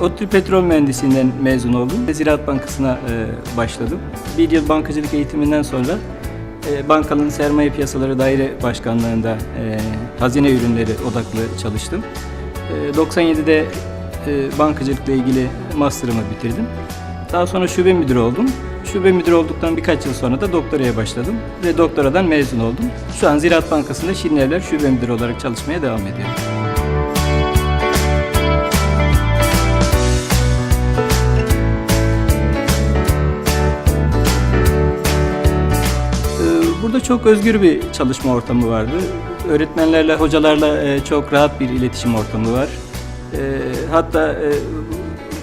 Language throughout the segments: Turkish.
ODTÜ Petrol Mühendisliğinden mezun oldum. Ziraat Bankası'na e, başladım. Bir yıl bankacılık eğitiminden sonra e, bankanın sermaye piyasaları daire başkanlığında e, hazine ürünleri odaklı çalıştım. E, 97'de e, bankacılıkla ilgili master'ımı bitirdim. Daha sonra şube müdürü oldum. Şube müdürü olduktan birkaç yıl sonra da doktoraya başladım ve doktoradan mezun oldum. Şu an Ziraat Bankası'nda Şirinevler Şube Müdürü olarak çalışmaya devam ediyorum. Burada çok özgür bir çalışma ortamı vardı. Öğretmenlerle, hocalarla e, çok rahat bir iletişim ortamı var. E, Hatta e,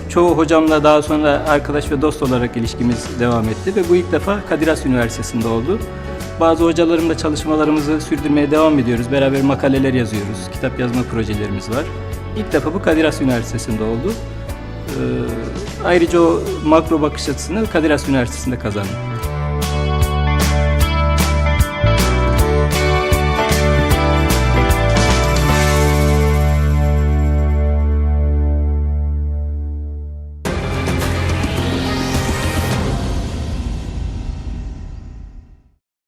çoğu hocamla daha sonra arkadaş ve dost olarak ilişkimiz devam etti ve bu ilk defa Kadir Has Üniversitesi'nde oldu. Bazı hocalarımla çalışmalarımızı sürdürmeye devam ediyoruz. Beraber makaleler yazıyoruz, kitap yazma projelerimiz var. İlk defa bu Kadir Has Üniversitesi'nde oldu. Ayrıca o makro bakış açısını Kadir Has Üniversitesi'nde kazandım.